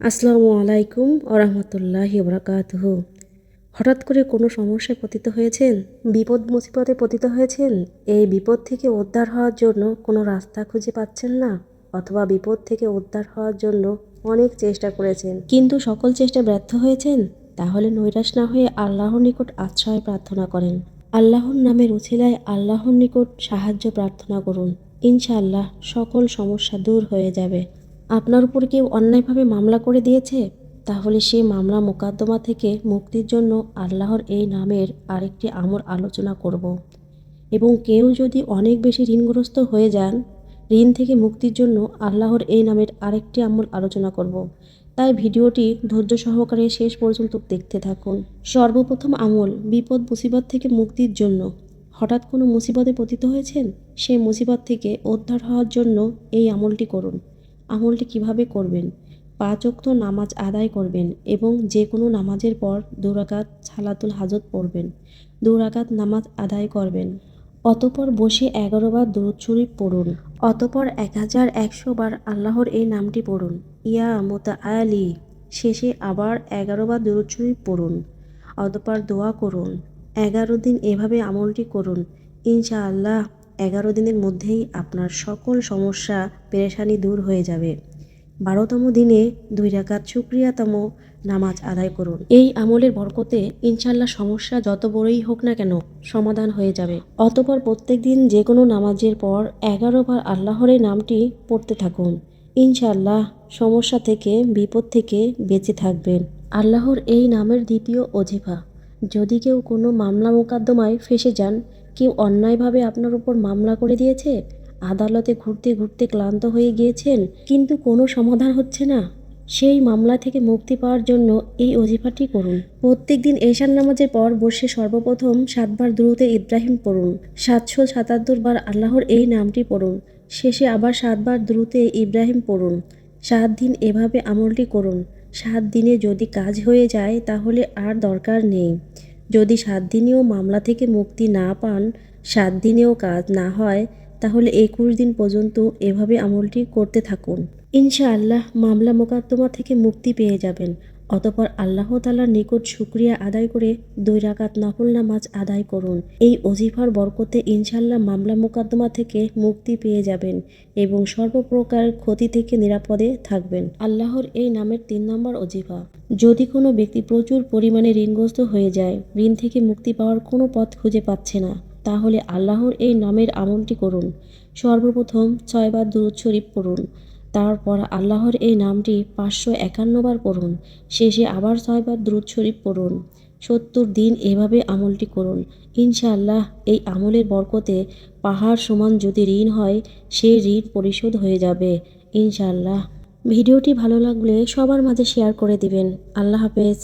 আসসালামু আলাইকুম আরহামতুল্লাহ বরকাতহ। হঠাৎ করে কোনো সমস্যায় পতিত হয়েছেন? বিপদ মুসিবতে পতিত হয়েছেন? এই বিপদ থেকে উদ্ধার হওয়ার জন্য কোনো রাস্তা খুঁজে পাচ্ছেন না? অথবা বিপদ থেকে উদ্ধার হওয়ার জন্য অনেক চেষ্টা করেছেন। কিন্তু সকল চেষ্টা ব্যর্থ হয়েছেন? তাহলে নৈরাশ না হয়ে আল্লাহর নিকট আশ্রয় প্রার্থনা করেন। আল্লাহর নামের উছিলায় আল্লাহর নিকট সাহায্য প্রার্থনা করুন। ইনশাআল্লাহ সকল সমস্যা দূর হয়ে যাবে। আপনার উপর কেউ অন্যায়ভাবে মামলা করে দিয়েছে? তাহলে সেই মামলা মোকদ্দমা থেকে মুক্তির জন্য আল্লাহর এই নামের আরেকটি আমল আলোচনা করব। এবং কেউ যদি অনেক বেশি ঋণগ্রস্ত হয়ে যান, ঋণ থেকে মুক্তির জন্য আল্লাহর এই নামের আরেকটি আমল আলোচনা করব। তাই ভিডিওটি ধৈর্য সহকারে শেষ পর্যন্ত দেখতে থাকুন। সর্বপ্রথম আমল, বিপদ মুসিবত থেকে মুক্তির জন্য। হঠাৎ কোনো মুসিবতে পতিত হয়েছেন? সেই মুসিবত থেকে উদ্ধার হওয়ার জন্য এই আমলটি করুন। আমলটি কীভাবে করবেন? পাঁচ ওয়াক্ত নামাজ আদায় করবেন এবং যে কোনো নামাজের পর দুরাকাত ছালাতুল হাজত পড়বেন। দুরাকাত নামাজ আদায় করবেন। অতপর বসে এগারো বার শরীফ পড়ুন। অতপর এক হাজার একশো বার আল্লাহর এই নামটি পড়ুন। ইয়া মোতা আলি শেষে আবার এগারো বার শরীফ পড়ুন। অতপর দোয়া করুন। এগারো দিন এভাবে আমলটি করুন। ইনশাআল্লাহ এগারো দিনের মধ্যেই আপনার সকল সমস্যা পেরেশানি দূর হয়ে যাবে। বারোতম দিনে দুই রাকাত শুক্রিয়াতম নামাজ আদায় করুন। এই আমলের বরকতে ইনশাল্লাহ সমস্যা যত বড়ই হোক না কেন সমাধান হয়ে যাবে। অতপর প্রত্যেক দিন যে কোনো নামাজের পর এগারো বার আল্লাহর নামটি পড়তে থাকুন। ইনশাল্লাহ সমস্যা থেকে, বিপদ থেকে বেঁচে থাকবেন। আল্লাহর এই নামের দ্বিতীয় অজিফা। যদি কেউ কোনো মামলা মোকদ্দমায় ফেসে যান কেউ অন্যায়ভাবে আপনার উপর মামলা করে দিয়েছে? আদালতে ঘুরতে ঘুরতে ক্লান্ত হয়ে গিয়েছেন, কিন্তু কোনো সমাধান হচ্ছে না। সেই মামলা থেকে মুক্তি পাওয়ার জন্য এই অজিফাটি করুন। প্রত্যেক দিন এশান নামাজের পর বসে সর্বপ্রথম সাতবার দ্রুতে ইব্রাহিম পড়ুন। সাতশো সাতাত্তর বার আল্লাহর এই নামটি পড়ুন। শেষে আবার সাতবার দ্রুতে ইব্রাহিম পড়ুন। সাত দিন এভাবে আমলটি করুন। সাত দিনে যদি কাজ হয়ে যায়, তাহলে আর দরকার নেই। যদি সাত দিনেও মামলা থেকে মুক্তি না পান সাত দিনেও কাজ না হয়, তাহলে একুশ দিন পর্যন্ত এভাবে আমলটি করতে থাকুন। ইনশাআল্লাহ, মামলা মোকদ্দমা থেকে মুক্তি পেয়ে যাবেন। অতপর আল্লাহ তালার নিকট শুক্রিয়া আদায় করে দুই রাকাত নফল নামাজ আদায় করুন। এই অজিফার বরকতে ইনশাল্লাহ মামলা মোকদ্দমা থেকে মুক্তি পেয়ে যাবেন এবং সর্বপ্রকার ক্ষতি থেকে নিরাপদে থাকবেন। আল্লাহর এই নামের তিন নম্বর অজিফা। যদি কোনো ব্যক্তি প্রচুর পরিমাণে ঋণগ্রস্ত হয়ে যায়, ঋণ থেকে মুক্তি পাওয়ার কোনো পথ খুঁজে পাচ্ছে না, তাহলে আল্লাহর এই নামের আমলটি করুন। সর্বপ্রথম ছয়বার দুরুদ শরীফ পড়ুন। তারপর আল্লাহর এই নামটি পাঁচশো একান্নবার পড়ুন, শেষে আবার ছয়বার দ্রুত শরীফ পড়ুন। সত্তর দিন এভাবে আমলটি করুন। ইনশাআল্লাহ এই আমলের বরকতে পাহাড় সমান যদি ঋণ হয়, সে ঋণ পরিশোধ হয়ে যাবে, ইনশাআল্লাহ। ভিডিওটি ভালো লাগলে সবার মাঝে শেয়ার করে দিবেন। আল্লাহ হাফেজ।